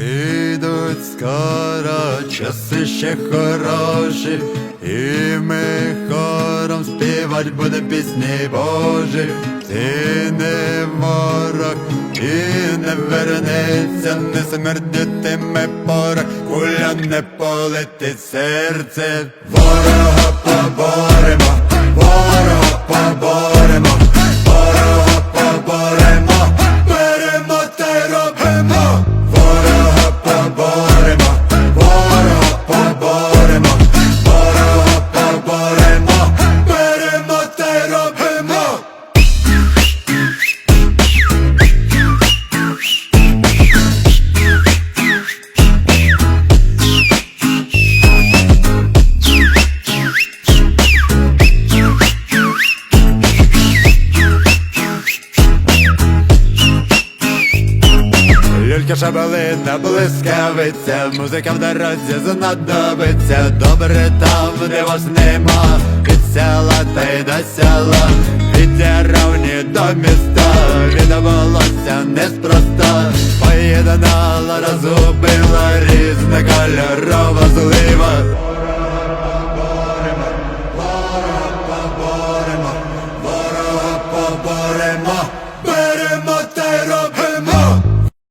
Прийдуть скоро часи ще хороші, і ми хором співать буде пісні Божі. Ти не ворог і не вернеться, не смердитиме порох, куля не полетить серце. Ворога Люлька шабалина, блискавиця, музика в дорозі знадобиться, добре там, де вас нема, від села та й до села, від деревні до міста, від неспроста, поєднала, розгубила різна кольорова